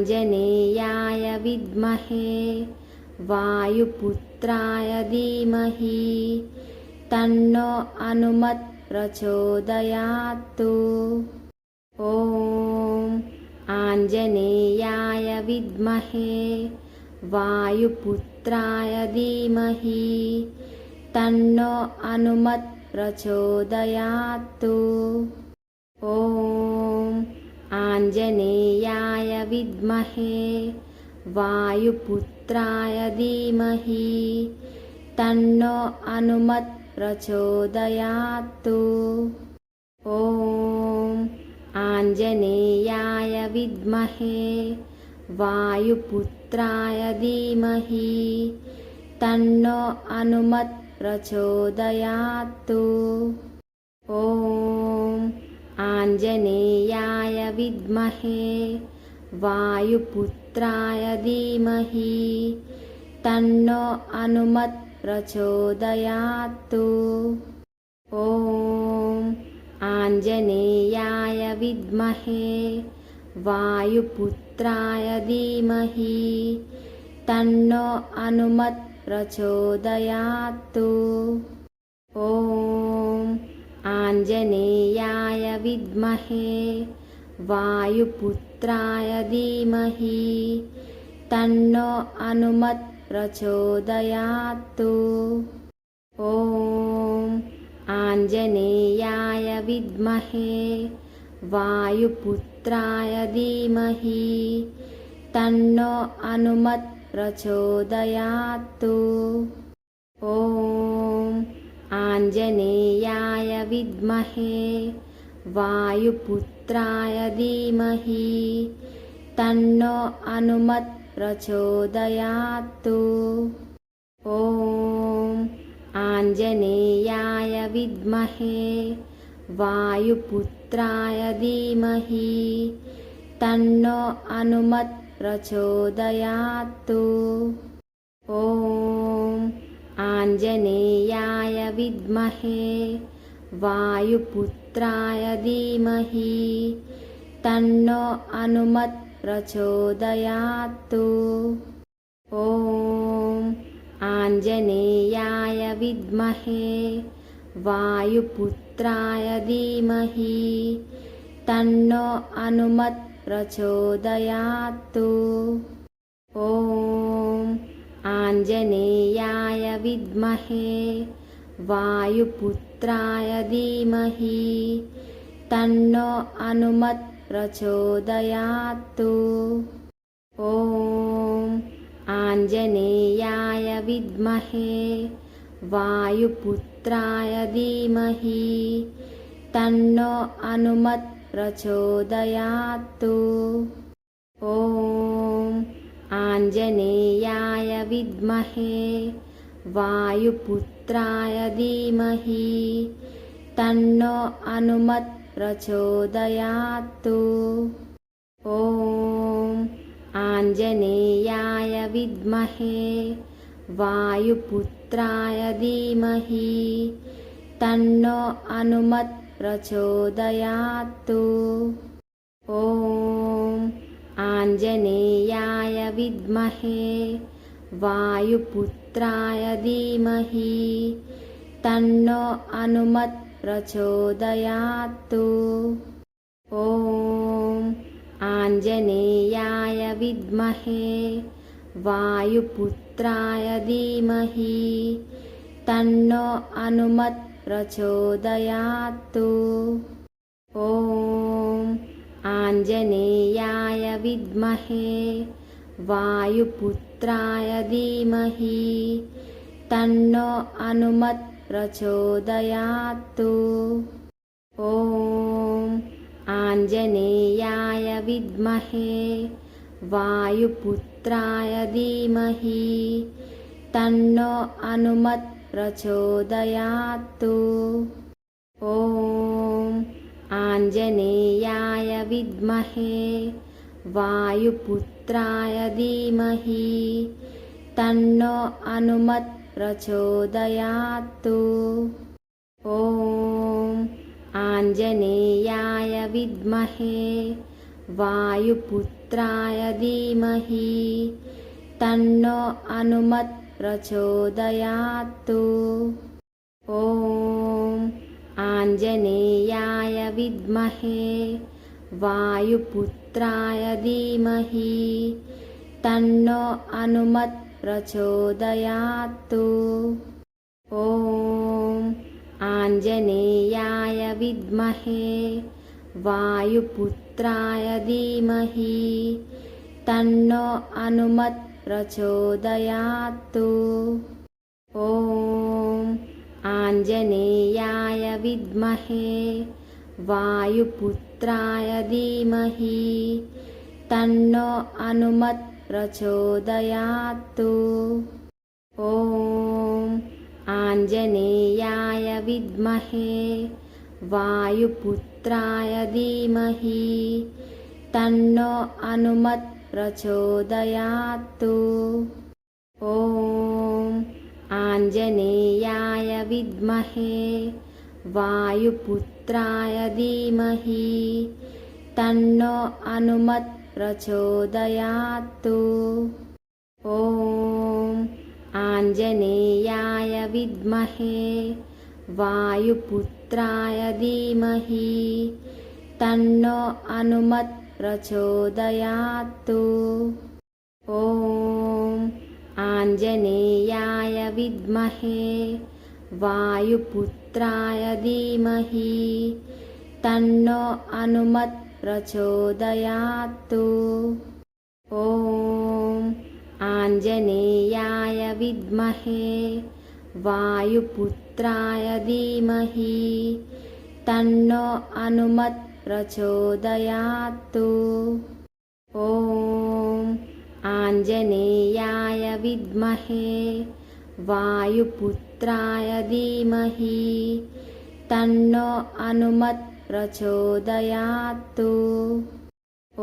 ఆంజనేయాయ విద్మహే వాయుపుత్రాయ ధీమహి. తన్నో అనుమత్ ప్రచోదయాత్తు. ఓం ఆంజనేయాయ విద్మహే వాయుపుత్రాయ ధీమహి. తన్నో అనుమత్ ప్రచోదయాత్తు. ఓం ఆంజనేయాయ విద్మహే వాయుపుత్రాయ ధీమహి తన్నో అనుమత్ ప్రచోదయాత్తు. ఓం ఆంజనేయాయ విద్మహే వాయుపుత్రాయ ధీమహి తన్నో అనుమత్ ప్రచోదయాత్తు. ఓం आञ्जनेयाय विद्महे वायुपुत्राय धीमहि तन्नो अनुमत् प्रचोदयात्तु ॐ आञ्जनेयाय विद्महे वायुपुत्राय धीमहि तन्नो अनुमत् प्रचोदयात्तु ॐ ఆంజనేయాయ విద్మహే వాయుపుత్రాయ ధీమహి తన్నో అనుమత్ ప్రచోదయాత్తు ఓం ఆంజనేయాయ విద్మహే వాయుపుత్రాయ ధీమహి తన్నో అనుమత్ ప్రచోదయాత్తు ఓం ఆంజనేయాయ విద్మహే వాయుపుత్రాయ ధీమహి తన్నో అనుమత్ ప్రచోదయాత్తు. ఓం ఆంజనేయాయ విద్మహే వాయుపుత్రాయ ధీమహి తన్నో అనుమత్ ప్రచోదయాత్తు. ఓం ఆంజనేయ विद्महे वायुपुत्राय धीमहि तन्नो अनुमत् प्रचोदयात्तु ॐ आञ्जनेयाय विद्महे वायुपुत्राय धीमहि तन्नो अनुमत् प्रचोदयात्तु ॐ आञ्जनेयाय विद्महे वायुपुत्राय धीमहि तन्नो अनुमत् प्रचोदयात्तु ॐ आञ्जनेयाय विद्महे वायुपुत्राय धीमहि तन्नो अनुमत् प्रचोदयात्तु ॐ आञ्जनेयाय विद्महे वायुपुत्राय धीमहि। तन्नो अनुमत् प्रचोदयात्तु। ॐ आञ्जनेयाय विद्महे। वायुपुत्राय धीमहि। तन्नो अनुमत् प्रचोदयात्तु। ॐ आञ्जनेयाय विद्महे वायुपुत्राय धीमहि तन्नो अनुमत् प्रचोदयात्तु। ॐ आञ्जनेयाय विद्महे वायुपुत्राय धीमहि तन्नो अनुमत् प्रचोदयात्तु। ॐ आञ्जनेयाय विद्महे वायुपुत्राय धीमहि तन्नो अनुमत् प्रचोदयात्तु ॐ आञ्जनेयाय विद्महे वायुपुत्राय धीमहि तन्नो अनुमत् प्रचोदयात्तु ॐ आञ्जनेयाय विद्महे वायुपुत्राय धीमहि तन्नो अनुमत् प्रचोदयात्तु ॐ आञ्जनेयाय विद्महे वायुपुत्राय धीमहि तन्नो अनुमत् प्रचोदयात्तु ॐ आञ्जनेयाय विद्महे वायुपुत्राय धीमहि तन्नो अनुमत् प्रचोदयात्तु ॐ आञ्जनेयाय विद्महे वायुपुत्राय धीमहि तन्नो अनुमत् प्रचोदयात्तु ॐ आञ्जनेयाय विद्महे वायुपुत्राय धीमहि तन्नो अनुमत् प्रचोदयात्तु ॐ आञ्जनेयाय विद्महे वायुपुत्राय धीमहि तन्नो अनुमत् प्रचोदयात्तु ॐ आञ्जनेयाय विद्महे वायुपुत्राय धीमहि तन्नो अनुमत् प्रचोदयात्तु ॐ आञ्जनेयाय विद्महे वायुपुत्राय धीमहि तन्नो अनुमत् प्रचोदयात्तु ॐ आञ्जनेयाय विद्महे वायुपुत्राय धीमहि तन्नो अनुमत् प्रचोदयात्तु ॐ आञ्जनेयाय विद्महे वायुपुत्राय धीमहि तन्नो अनुमत् प्रचोदयात्तु ॐ आञ्जनेयाय विद्महे वायुपुत्राय धीमहि तन्नो अनुमत् प्रचोदयात्तु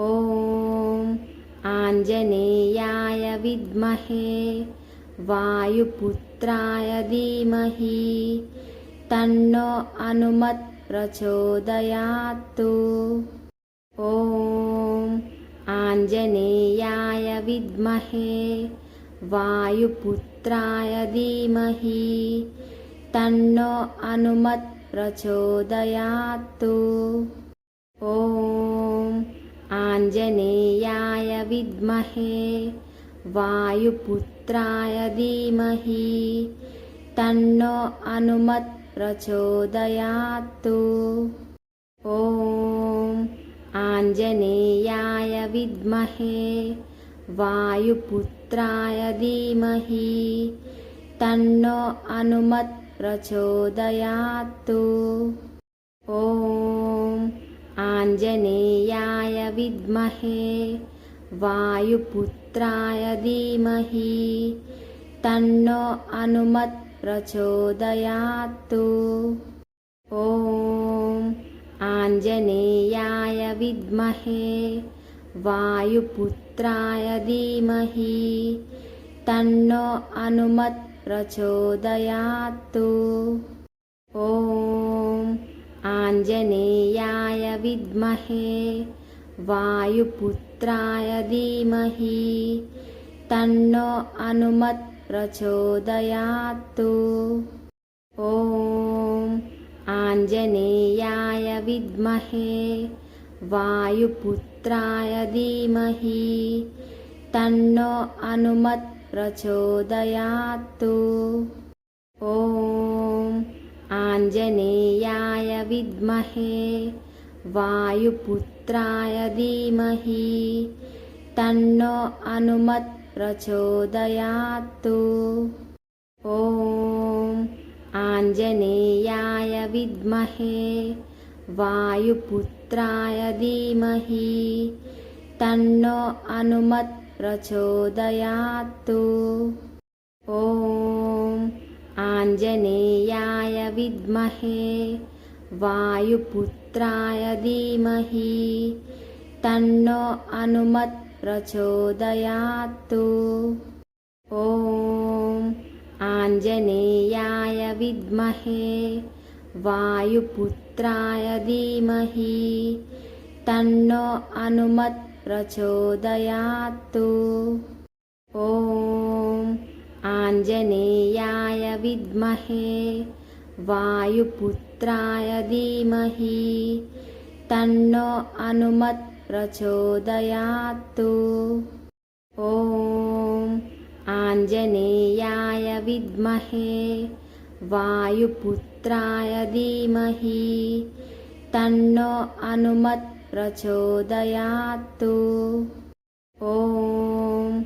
ॐ आञ्जनेयाय विद्महे वायुपुत्राय धीमहि तन्नो अनुमत् प्रचोदयात्तु ॐ आञ्जनेयाय विद्महे वायुपुत्राय धीमहि तन्नो अनुमत् प्रचोदयात्तु ॐ आञ्जनेयाय विद्महे वायुपुत्राय धीमहि तन्नो अनुमत् प्रचोदयात्तु ॐ आञ्जनेयाय विद्महे वायुपुत्राय धीमहि। तन्नो अनुमत् प्रचोदयात्तु। ॐ आञ्जनेयाय विद्महे। वायुपुत्राय धीमहि। तन्नो अनुमत् प्रचोदयात्तु। ॐ आञ्जनेयाय विद्महे वायुपुत्राय धीमहि तन्नो अनुमत् प्रचोदयात्तु ॐ आञ्जनेयाय विद्महे वायुपुत्राय धीमहि तन्नो अनुमत् प्रचोदयात्तु ॐ आञ्जनेयाय विद्महे वायुपुत्राय धीमहि। तन्नो अनुमत् प्रचोदयात्तु। ॐ आञ्जनेयाय विद्महे। वायुपुत्राय धीमहि। तन्नो अनुमत् प्रचोदयात्तु। ॐ आञ्जनेयाय विद्महे वायुपुत्राय धीमहि तन्नो अनुमत् प्रचोदयात्तु ॐ आञ्जनेयाय विद्महे वायुपुत्राय धीमहि तन्नो अनुमत् प्रचोदयात्तु ॐ आञ्जनेयाय विद्महे वायुपुत्राय धीमहि तन्नो अनुमत् प्रचोदयात्तु ॐ आञ्जनेयाय विद्महे वायुपुत्राय धीमहि तन्नो अनुमत् प्रचोदयात्तु ॐ आञ्जनेयाय विद्महे वायुपुत्राय धीमहि। तन्नो अनुमत् प्रचोदयात्तु। ॐ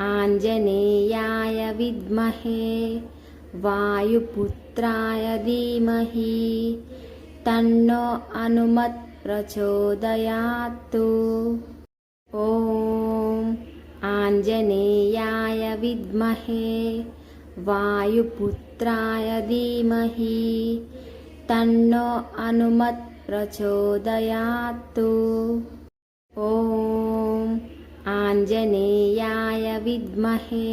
आञ्जनेयाय विद्महे। वायुपुत्राय धीमहि। तन्नो अनुमत् प्रचोदयात्तु। ॐ आञ्जनेयाय विद्महे वायुपुत्राय धीमहि तन्नो अनुमत् प्रचोदयात्तु ॐ आञ्जनेयाय विद्महे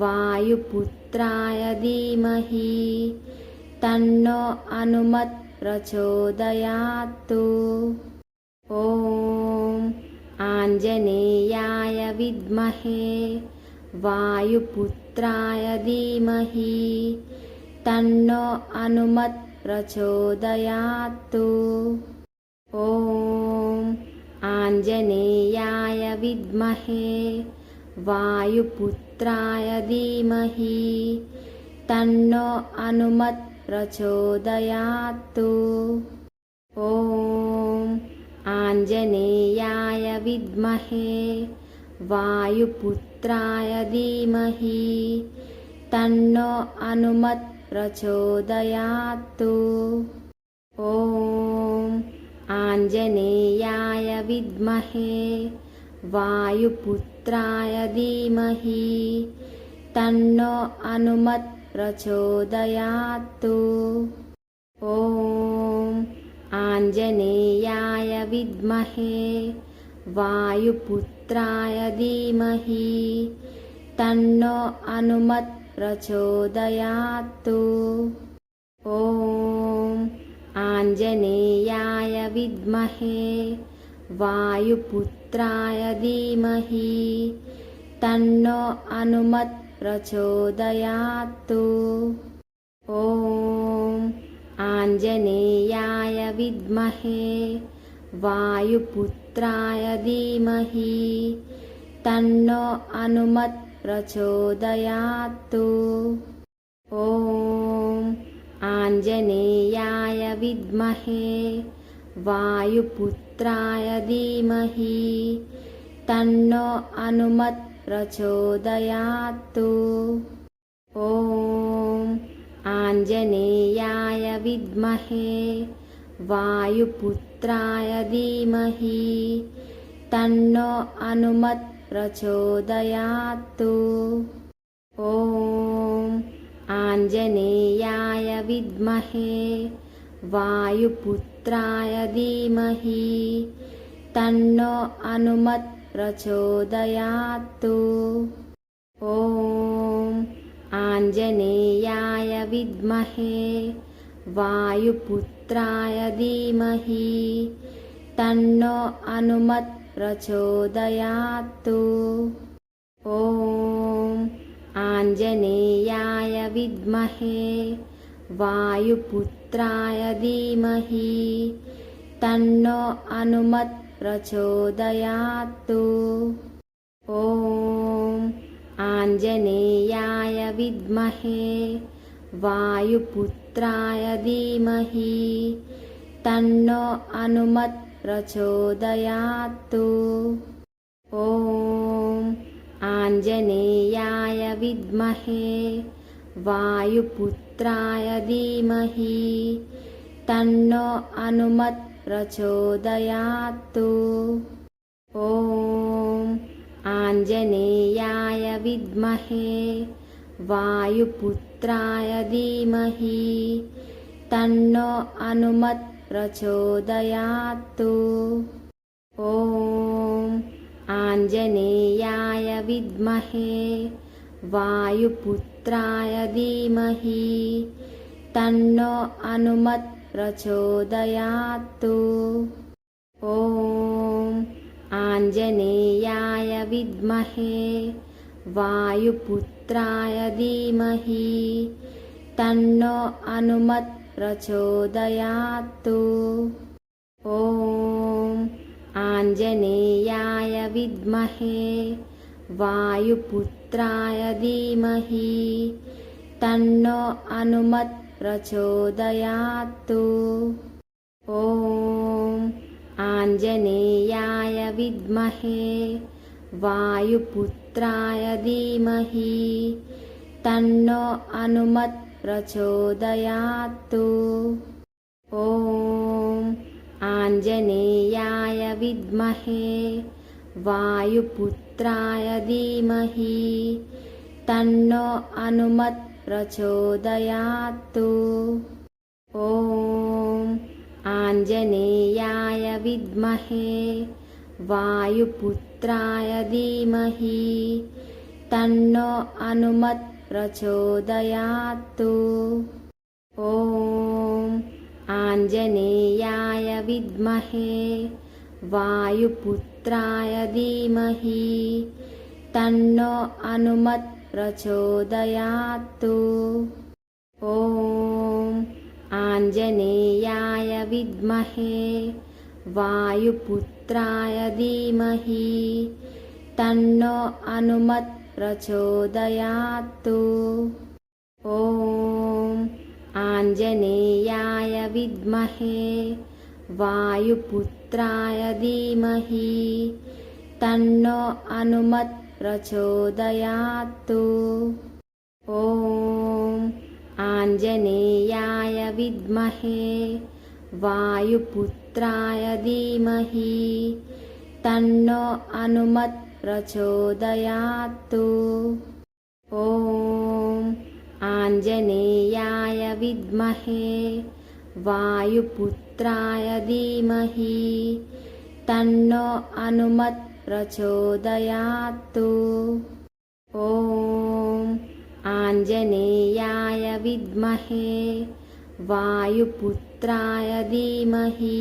वायुपुत्राय धीमहि तन्नो अनुमत् प्रचोदयात्तु ॐ आञ्जनेयाय विद्महे वायुपुत्राय धीमहि तन्नो अनुमत् प्रचोदयात्तु। ॐ आञ्जनेयाय विद्महे वायुपुत्राय धीमहि तन्नो अनुमत् प्रचोदयात्तु। ॐ आञ्जनेयाय विद्महे वायुपुत्राय धीमहि तन्नो अनुमत् प्रचोदयात्तु ॐ आञ्जनेयाय विद्महे वायुपुत्राय धीमहि तन्नो अनुमत् प्रचोदयात्तु ॐ आञ्जनेयाय विद्महे वायुपुत्राय धीमहि तन्नो अनुमत् प्रचोदयात्तु ॐ आञ्जनेयाय विद्महे वायुपुत्राय धीमहि तन्नो अनुमत् प्रचोदयात्तु ॐ आञ्जनेयाय विद्महे वायुपुत्राय धीमहि। तन्नो अनुमत् प्रचोदयात्तु। ॐ आञ्जनेयाय विद्महे। वायुपुत्राय धीमहि। तन्नो अनुमत् प्रचोदयात्तु। ॐ आञ्जनेयाय विद्महे वायुपुत्राय धीमहि तन्नो अनुमत् प्रचोदयात्तु ॐ आञ्जनेयाय विद्महे वायुपुत्राय धीमहि तन्नो अनुमत् प्रचोदयात्तु ॐ आञ्जनेयाय विद्महे वायुपुत्राय धीमहि तन्नो अनुमत् प्रचोदयात्तु ॐ आञ्जनेयाय विद्महे वायुपुत्राय धीमहि तन्नो अनुमत् प्रचोदयात्तु ॐ आञ्जनेयाय विद्महे वायुपुत्राय धीमहि तन्नो अनुमत् प्रचोदयात्तु ॐ आञ्जनेयाय विद्महे वायुपुत्राय धीमहि तन्नो अनुमत् प्रचोदयात्तु ॐ आञ्जनेयाय विद्महे वायुपुत्राय धीमहि तन्नो अनुमत् प्रचोदयात्तु ॐ आञ्जनेयाय विद्महे वायुपुत्राय धीमहि तन्नो अनुमत् प्रचोदयात्तु ॐ आञ्जनेयाय विद्महे वायुपुत्राय धीमहि तन्नो अनुमत् प्रचोदयात्तु ॐ आञ्जनेयाय विद्महे वायुपुत्राय धीमहि तन्नो अनुमत् प्रचोदयात्तु ॐ आञ्जनेयाय विद्महे वायुपुत्राय धीमहि तन्नो अनुमत् प्रचोदयात्तु ॐ आञ्जनेयाय विद्महे वायुपुत्राय धीमहि तन्नो अनुमत् प्रचोदयात्तु ॐ आञ्जनेयाय विद्महे वायुपुत्राय धीमहि तन्नो अनुमत् प्रचोदयात्तु। ॐ आञ्जनेयाय विद्महे वायुपुत्राय धीमहि तन्नो अनुमत् प्रचोदयात्तु। ॐ आञ्जनेयाय विद्महे वायुपुत्राय धीमहि तन्नो अनुमत् प्रचोदयात्तु ॐ आञ्जनेयाय विद्महे वायुपुत्राय धीमहि तन्नो अनुमत् प्रचोदयात्तु ॐ आञ्जनेयाय विद्महे वायुपुत्राय धीमहि तन्नो अनुमत् प्रचोदयात्तु ॐ आञ्जनेयाय विद्महे वायुपुत्राय धीमहि तन्नो अनुमत् प्रचोदयात्तु ॐ आञ्जनेयाय विद्महे वायुपुत्राय धीमहि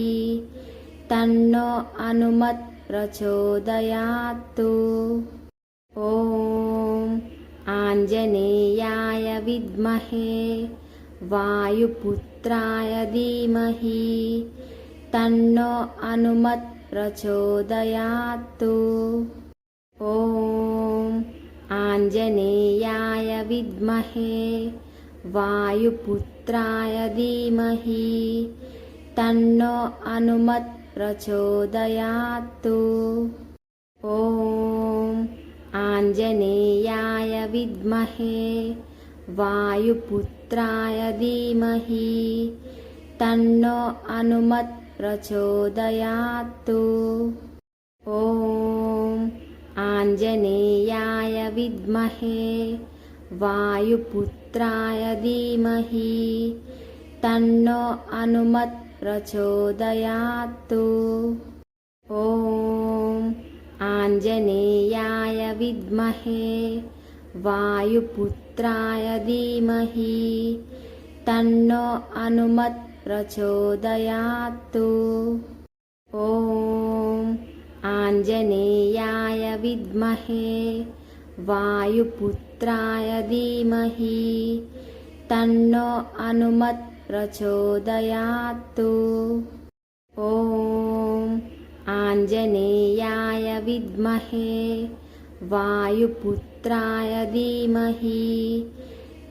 तन्नो अनुमत् प्रचोदयात्तु ॐ आञ्जनेयाय विद्महे वायुपुत्राय धीमहि तन्नो अनुमत् प्रचोदयात्तु ॐ आञ्जनेयाय विद्महे वायुपुत्राय धीमहि तन्नो अनुमत् प्रचोदयात्तु ॐ आञ्जनेयाय विद्महे वायुपुत्राय धीमहि तन्नो अनुमत् प्रचोदयात्तु ॐ आञ्जनेयाय विद्महे वायुपुत्राय धीमहि तन्नो अनुमत् प्रचोदयात्तु। ॐ आञ्जनेयाय विद्महे वायुपुत्राय धीमहि तन्नो अनुमत् प्रचोदयात्तु। ॐ आञ्जनेयाय विद्महे वायुपुत्राय धीमहि तन्नो अनुमत् प्रचोदयात्तु ॐ आञ्जनेयाय विद्महे वायुपुत्राय धीमहि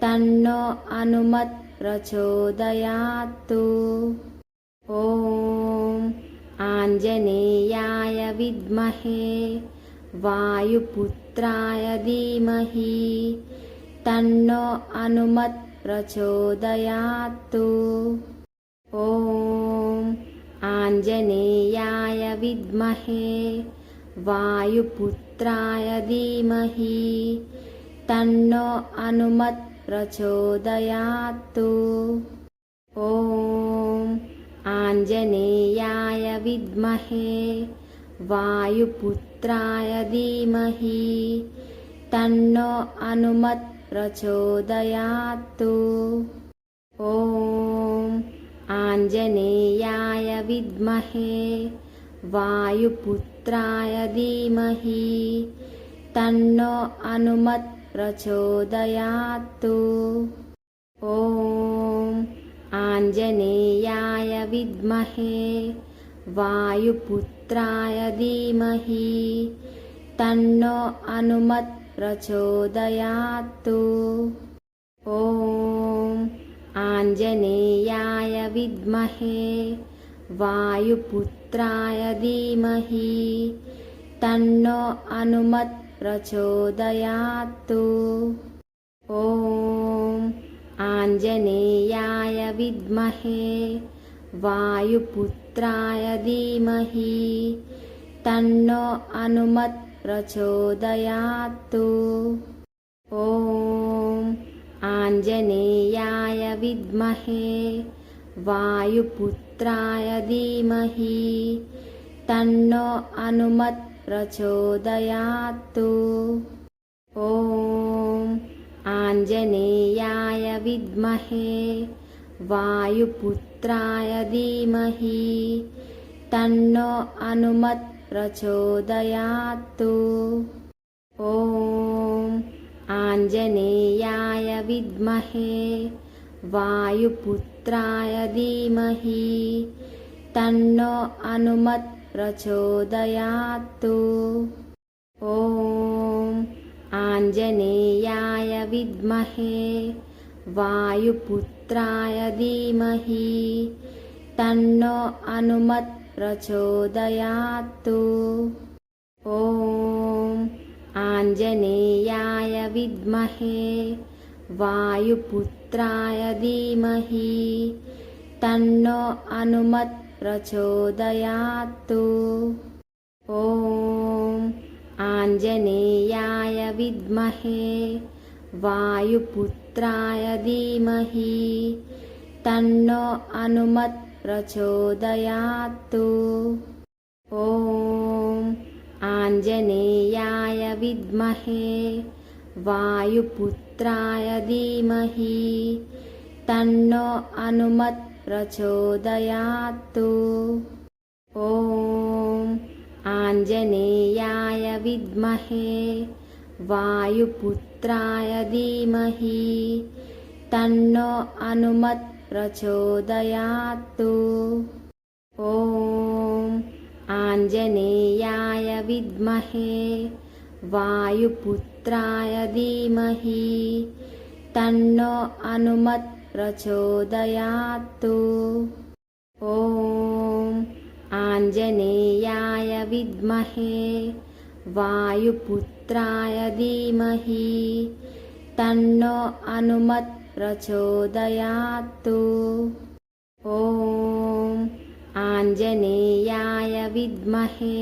तन्नो अनुमत् प्रचोदयात्तु ॐ आञ्जनेयाय विद्महे वायुपुत्राय धीमहि तन्नो अनुमत् प्रचोदयात्तु ॐ आञ्जनेयाय विद्महे वायुपुत्राय धीमहि तन्नो अनुमत् प्रचोदयात्तु ॐ आञ्जनेयाय विद्महे वायुपुत्राय धीमहि। तन्नो अनुमत् प्रचोदयात्तु। ॐ आञ्जनेयाय विद्महे। वायुपुत्राय धीमहि। तन्नो अनुमत् प्रचोदयात्तु। ॐ आञ्जनेयाय विद्महे वायुपुत्राय धीमहि तन्नो अनुमत् प्रचोदयात्तु ॐ आञ्जनेयाय विद्महे वायुपुत्राय धीमहि तन्नो अनुमत् प्रचोदयात्तु ॐ आञ्जनेयाय विद्महे वायुपुत्राय धीमहि तन्नो अनुमत् प्रचोदयात्तु ॐ आञ्जनेयाय विद्महे वायुपुत्राय धीमहि तन्नो अनुमत् प्रचोदयात्तु ॐ आञ्जनेयाय विद्महे वायुपुत्राय धीमहि तन्नो अनुमत् प्रचोदयात्तु ॐ आञ्जनेयाय विद्महे वायुपुत्राय धीमहि तन्नो अनुमत् प्रचोदयात्तु ॐ आञ्जनेयाय विद्महे वायुपुत्राय धीमहि तन्नो अनुमत् प्रचोदयात्तु ॐ आञ्जनेयाय विद्महे वायुपुत्राय धीमहि तन्नो अनुमत् प्रचोदयात्तु ॐ आञ्जनेयाय विद्महे वायुपुत्राय धीमहि तन्नो अनुमत् प्रचोदयात्तु ॐ आञ्जनेयाय विद्महे वायुपुत्राय धीमहि तन्नो अनुमत् प्रचोदयात्तु ॐ आञ्जनेयाय विद्महे वायुपुत्राय धीमहि तन्नो अनुमत् प्रचोदयात्तु ॐ आञ्जनेयाय विद्महे वायुपुत्राय धीमहि तन्नो अनुमत् प्रचोदयात्तु ॐ आञ्जनेयाय विद्महे वायुपुत्राय धीमहि तन्नो अनुमत् प्रचोदयात्तु ॐ आञ्जनेयाय विद्महे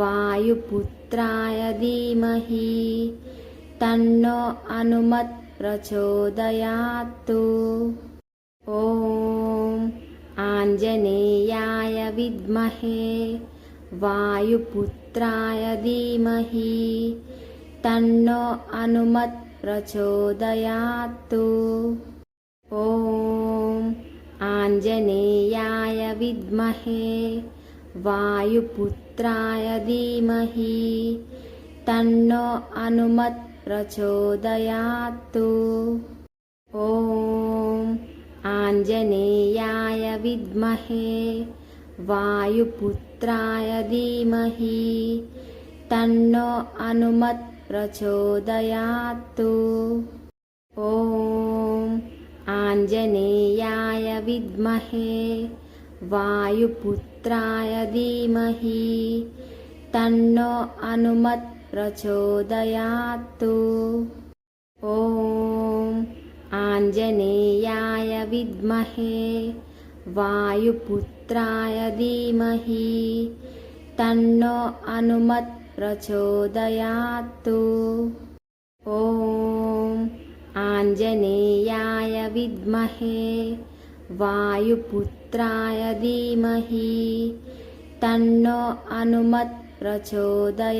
वायुपुत्राय धीमहि तन्नो अनुमत् प्रचोदयात्तु ॐ आञ्जनेयाय विद्महे वायुपुत्राय धीमहि तन्नो अनुमत् प्रचोदयात्तु ॐ आञ्जनेयाय विद्महे वायुपुत्राय धीमहि तन्नो अनुमत् प्रचोदयात्तु ॐ आञ्जनेयाय विद्महे वायुपुत्राय धीमहि तन्नो अनुमत् प्रचोदयात्तु। ॐ आञ्जनेयाय विद्महे वायुपुत्राय धीमहि तन्नो अनुमत् प्रचोदयात्तु। ॐ आञ्जनेयाय विद्महे वायुपुत्राय धीमहि। तन्नो अनुमत् प्रचोदयात्तु। ॐ आञ्जनेयाय विद्महे। वायुपुत्राय धीमहि। तन्नो अनुमत् प्रचोदयात्तु